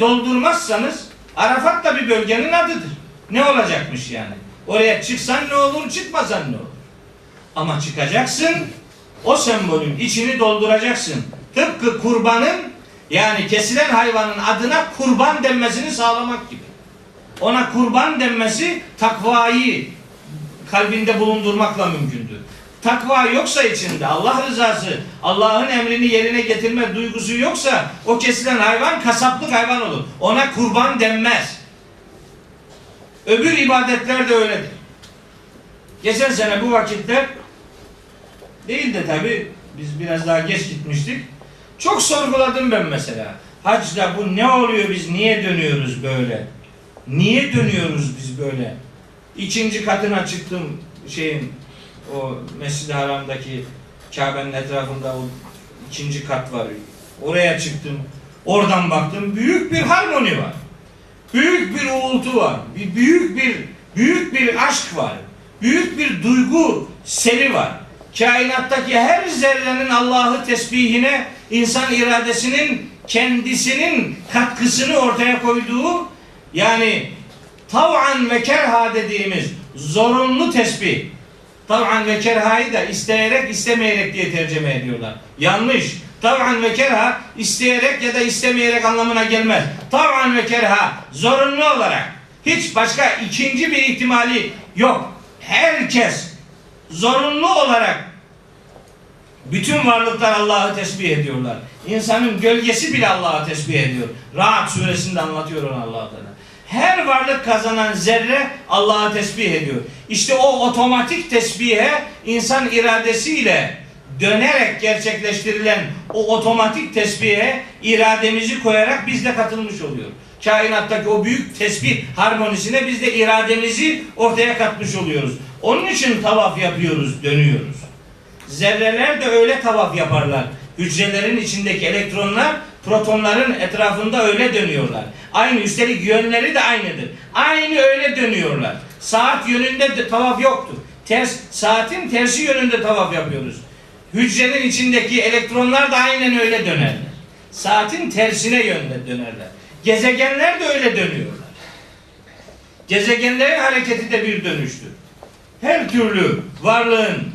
doldurmazsanız Arafat da bir bölgenin adıdır. Ne olacakmış yani? Oraya çıksan ne olur, çıkmasan ne olur? Ama çıkacaksın, o sembolün içini dolduracaksın. Tıpkı kurbanın yani kesilen hayvanın adına kurban denmesini sağlamak gibi. Ona kurban denmesi takvayı kalbinde bulundurmakla mümkündür. Takva yoksa içinde Allah rızası, Allah'ın emrini yerine getirme duygusu yoksa o kesilen hayvan kasaplık hayvan olur. Ona kurban denmez. Öbür ibadetler de öyledir. Geçen sene bu vakitler değil de tabi biz biraz daha geç gitmiştik. Çok sorguladım ben mesela. Hacda bu ne oluyor biz niye dönüyoruz böyle? Niye dönüyoruz biz böyle? İkinci katına çıktım şeyin o Mescid-i Haram'daki Kabe'nin etrafında o ikinci kat var. Oraya çıktım. Oradan baktım. Büyük bir harmoni var. Büyük bir uğultu var. Bir büyük bir büyük bir aşk var. Büyük bir duygu seli var. Kainattaki her zerrenin Allah'ı tesbihine insan iradesinin kendisinin katkısını ortaya koyduğu yani tav'an ve kerha dediğimiz zorunlu tesbih. Tav'an ve kerhayı da isteyerek istemeyerek diye tercüme ediyorlar. Yanlış. Tav'an ve kerha isteyerek ya da istemeyerek anlamına gelmez. Tav'an ve kerha zorunlu olarak. Hiç başka ikinci bir ihtimali yok. Herkes zorunlu olarak bütün varlıklar Allah'ı tesbih ediyorlar. İnsanın gölgesi bile Allah'ı tesbih ediyor. Rahat suresinde anlatıyor onu allah Teala. Her varlık kazanan zerre Allah'ı tesbih ediyor. İşte o otomatik tesbihe insan iradesiyle dönerek gerçekleştirilen o otomatik tesbihe irademizi koyarak biz de katılmış oluyoruz. Kainattaki o büyük tesbih harmonisine biz de irademizi ortaya katmış oluyoruz. Onun için tavaf yapıyoruz, dönüyoruz. Zerreler de öyle tavaf yaparlar. Hücrelerin içindeki elektronlar protonların etrafında öyle dönüyorlar. Aynı üstelik yönleri de aynıdır. Aynı öyle dönüyorlar. Saat yönünde de tavaf yoktur. Ters, saatin tersi yönünde tavaf yapıyoruz. Hücrenin içindeki elektronlar da aynen öyle dönerler. Saatin tersine yönde dönerler. Gezegenler de öyle dönüyorlar. Gezegenlerin hareketi de bir dönüştür. Her türlü varlığın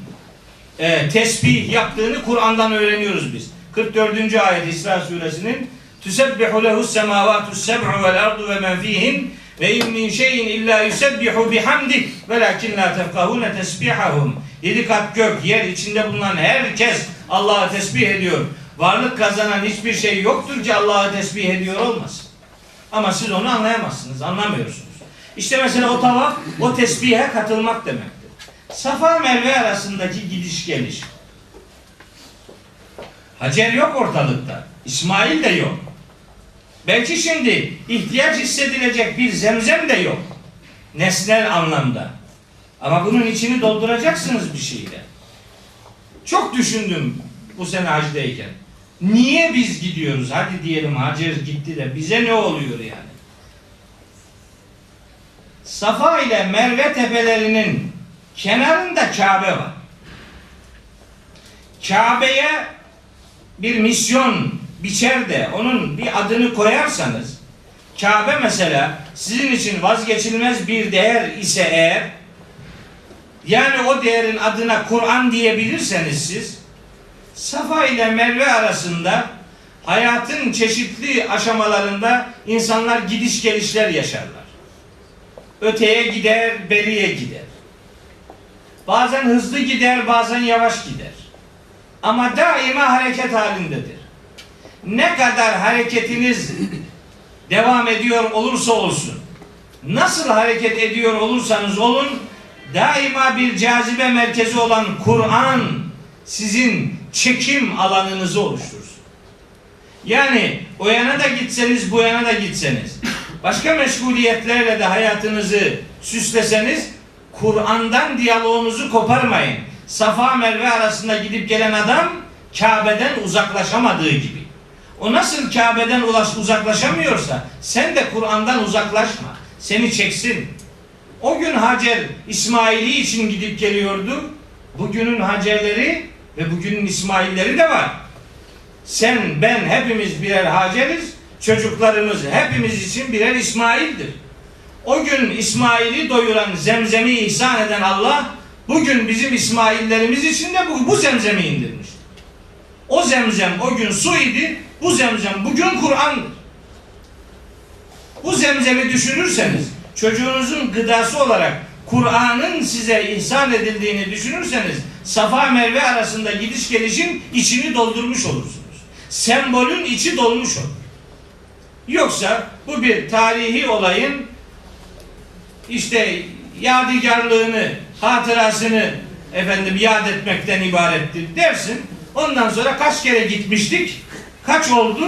e, tesbih yaptığını Kur'an'dan öğreniyoruz biz. 44. ayet İsra suresinin Tüsebbihu lehus semavatus seb'u vel ardu ve men fihin ve in min şeyin illa yusebbihu bihamdi velakin la tefkahune tesbihahum. Yedi kat gök, yer içinde bulunan herkes Allah'ı tesbih ediyor. Varlık kazanan hiçbir şey yoktur ki Allah'ı tesbih ediyor olmaz. Ama siz onu anlayamazsınız, anlamıyorsunuz. İşte mesela o tavaf, o tesbihe katılmak demektir. Safa Merve arasındaki gidiş geliş. Hacer yok ortalıkta. İsmail de yok. Belki şimdi ihtiyaç hissedilecek bir zemzem de yok. Nesnel anlamda. Ama bunun içini dolduracaksınız bir şeyle. Çok düşündüm bu sene hacdayken. Niye biz gidiyoruz? Hadi diyelim Hacer gitti de bize ne oluyor yani? Safa ile Merve tepelerinin kenarında Kabe var. Kabe'ye bir misyon biçer de onun bir adını koyarsanız Kabe mesela sizin için vazgeçilmez bir değer ise eğer yani o değerin adına Kur'an diyebilirseniz siz Safa ile Merve arasında hayatın çeşitli aşamalarında insanlar gidiş gelişler yaşarlar. Öteye gider, beriye gider. Bazen hızlı gider, bazen yavaş gider. Ama daima hareket halindedir. Ne kadar hareketiniz devam ediyor olursa olsun, nasıl hareket ediyor olursanız olun, daima bir cazibe merkezi olan Kur'an sizin çekim alanınızı oluşturur. Yani o yana da gitseniz, bu yana da gitseniz, başka meşguliyetlerle de hayatınızı süsleseniz, Kur'an'dan diyaloğunuzu koparmayın. Safa Merve arasında gidip gelen adam Kabe'den uzaklaşamadığı gibi. O nasıl Kabe'den uzaklaşamıyorsa sen de Kur'an'dan uzaklaşma. Seni çeksin. O gün Hacer İsmail'i için gidip geliyordu. Bugünün Hacerleri ve bugünün İsmailleri de var. Sen, ben hepimiz birer Hacer'iz. çocuklarımız hepimiz için birer İsmail'dir. O gün İsmail'i doyuran zemzemi ihsan eden Allah bugün bizim İsmaillerimiz için de bu, bu zemzemi indirmiş. O zemzem o gün su idi, bu zemzem bugün Kur'an'dır. Bu zemzemi düşünürseniz, çocuğunuzun gıdası olarak Kur'an'ın size ihsan edildiğini düşünürseniz, Safa Merve arasında gidiş gelişin içini doldurmuş olursunuz. Sembolün içi dolmuş olur. Yoksa bu bir tarihi olayın işte yadigarlığını, hatırasını efendim yad etmekten ibarettir dersin. Ondan sonra kaç kere gitmiştik? Kaç oldu?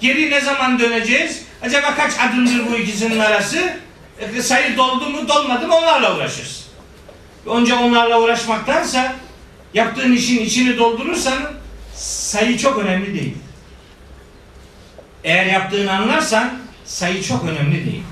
Geri ne zaman döneceğiz? Acaba kaç adımdır bu ikisinin arası? E, sayı doldu mu dolmadı mı onlarla uğraşırsın. Önce onlarla uğraşmaktansa yaptığın işin içini doldurursan sayı çok önemli değil. Eğer yaptığını anlarsan sayı çok önemli değil.